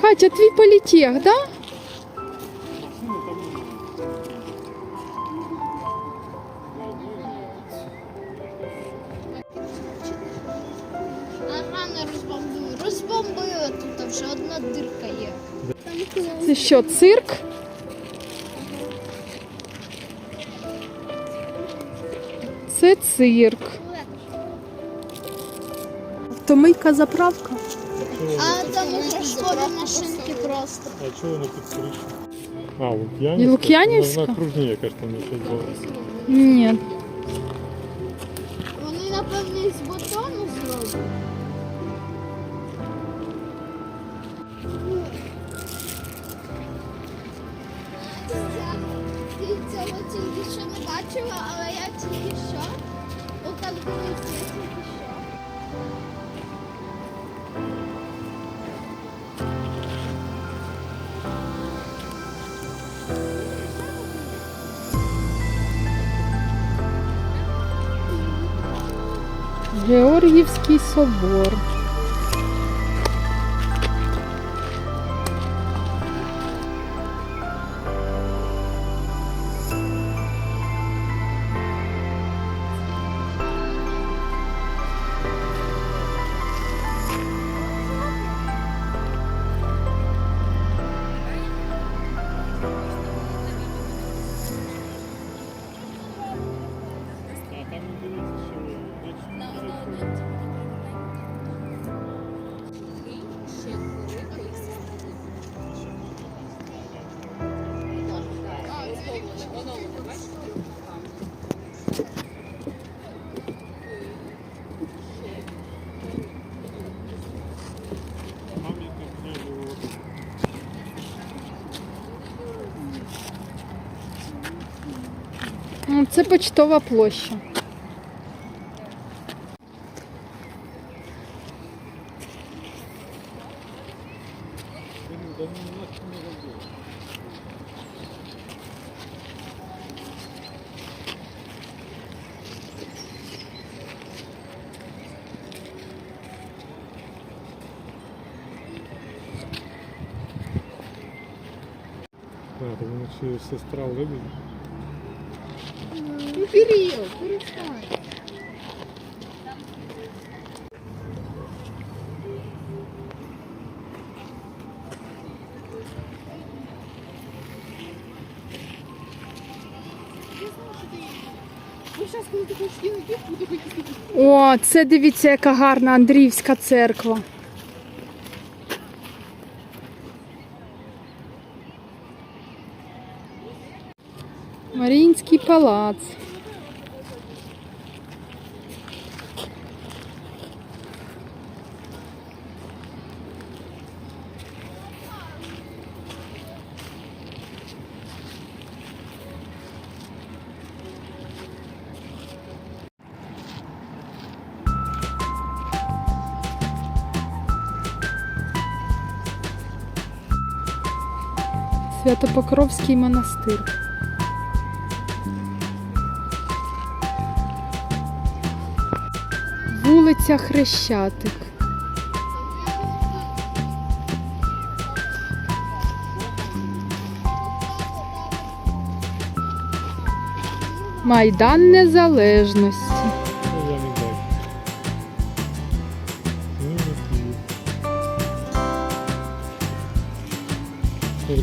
Катя, твій політех, да? Вже одна дирка є. Це що, цирк? Це цирк. Автомийка заправка. А там шкода машинки просто. А чого воно під? А, Лук'янівська? Лук'янівська? На, на кружні якась там щось було. Ні. Вони, напевно, з бетону зроблені. Тільки що не бачила, але я тільки що. Отак дивився, я тільки що. Георгіївський собор. Це почтова площа. А, вона сестра Лебедь? Кирил, перестань. О, це дивіться, яка гарна Андріївська церква. Маріїнський палац. Святопокровський монастир. Вулиця Хрещатик. Майдан Незалежності.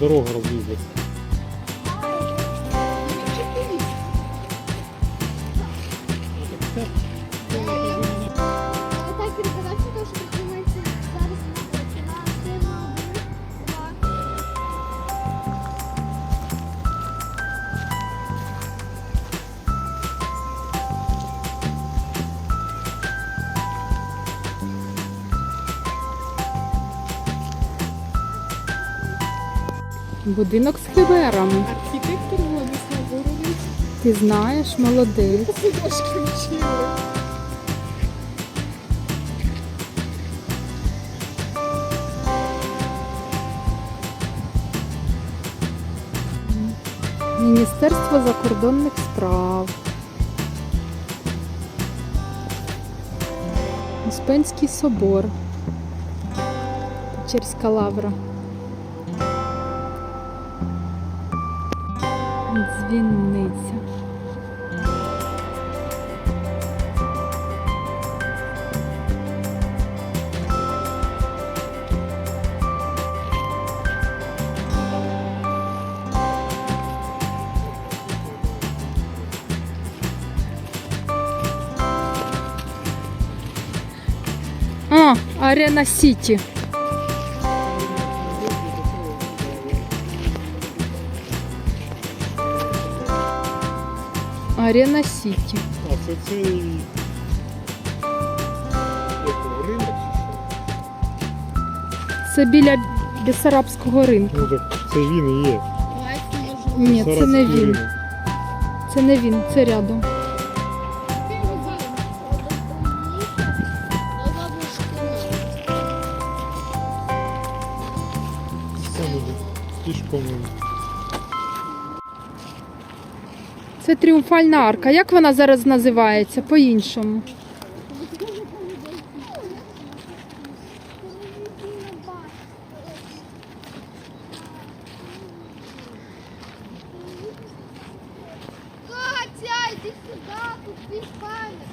Дорога розлізлась. Будинок з хівером. Архітектор Владислав Горович. Ти знаєш, молодець. Міністерство закордонних справ. Успенський собор. Черська лавра. Дзвіниця. А, Арена Сіті. Арена Сіті. А це цей. Ринок? Це біля Бесарабського ринку. Ну так це він і є. Ні, це не він. Це не він, це рядом. Тріумфальна арка. Як вона зараз називається? По-іншому. Тут твій пам'ятник.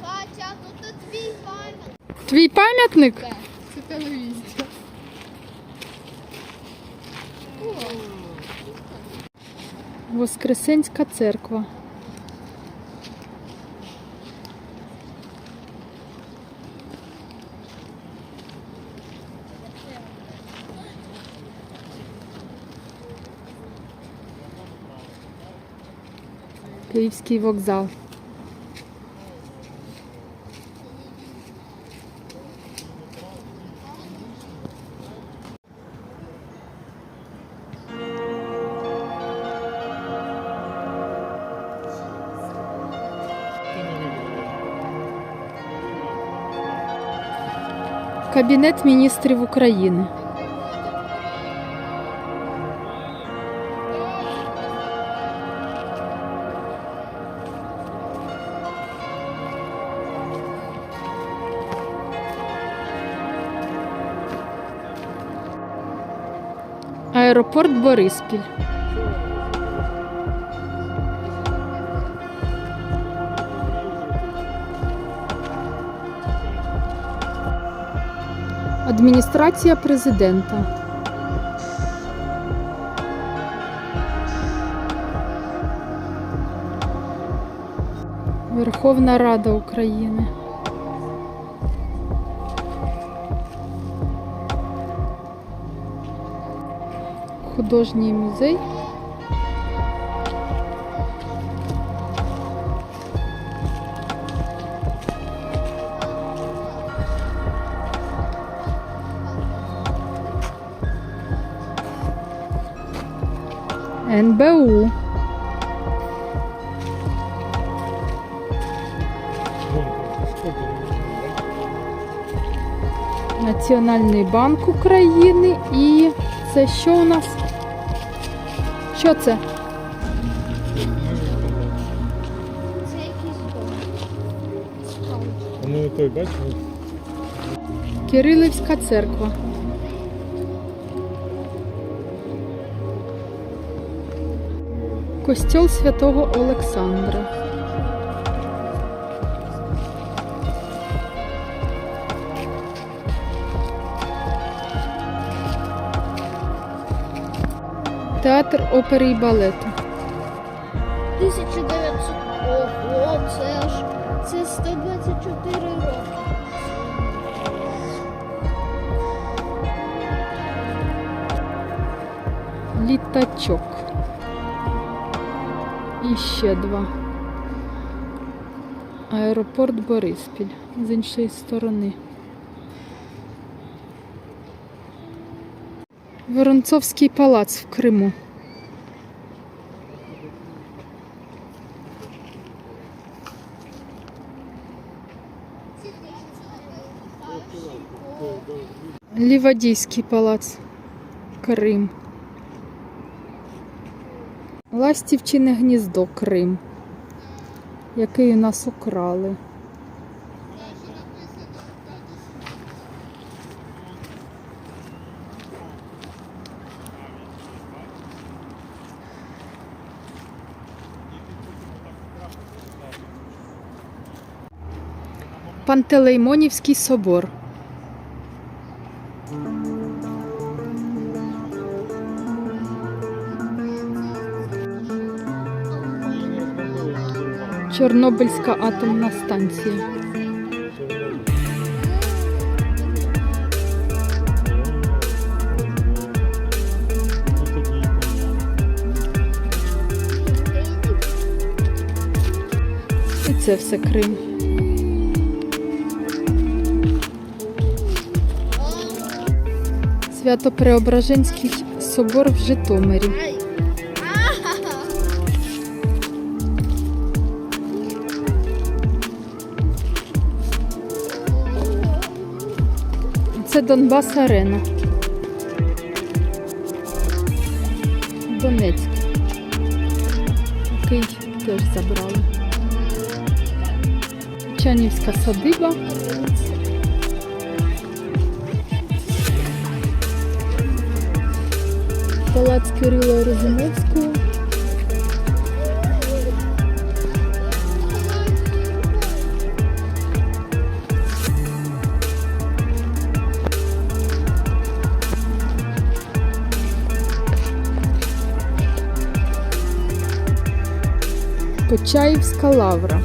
Катя, ну тут твій пам'ятник. Твій пам'ятник? Це телевізія. Воскресенська церква. Київський вокзал. Кабінет міністрів України. Аеропорт Бориспіль. Адміністрація президента. Верховна Рада України. Художній музей. НБУ. Національний банк України і це що у нас? Що це? Це якийсь дом. Ну той бачив? Кирилівська церква. Костьол святого Олександра. Театр опери і балету. 1900. Ого, це ж це 124 роки. Літачок. І ще два. Аеропорт Бориспіль з іншої сторони. Воронцовський палац в Криму. Лівадійський палац. Крим. Ластівчине гніздо Крим, який у нас украли. Пантелеймонівський собор. Чорнобильська атомна станція. І це все Крим. Свято-Преображенський собор в Житомирі. Це Донбас Арена. Донецьк. Який теж забрали. Чанівська садиба. Палац Кирила Розумовського. Почаївська лавра.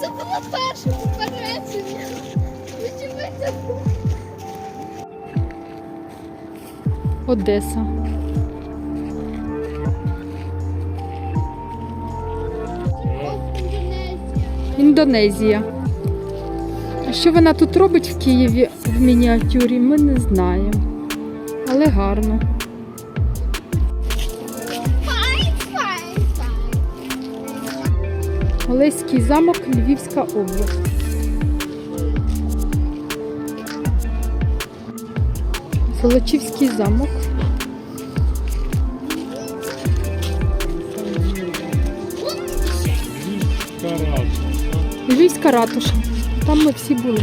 Це було перше попередження. Одеса. Індонезія. А що вона тут робить в Києві в мініатюрі, ми не знаємо. Але гарно. Олеський замок, Львівська область. Золочівський замок. Львівська ратуша. Там ми всі були.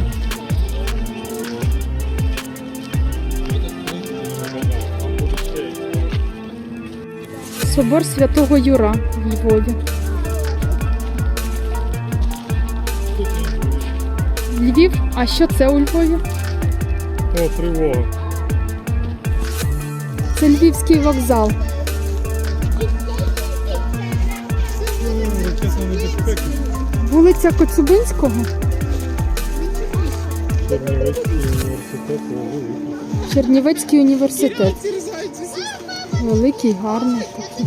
Собор Святого Юра в Львові. Львів, а що це у Львові? О, тривога. Це Львівський вокзал. Чесно небезпеки. Вулиця Коцюбинського. Чернівецький університет великий. Чернівецький університет. Великий, гарний такий.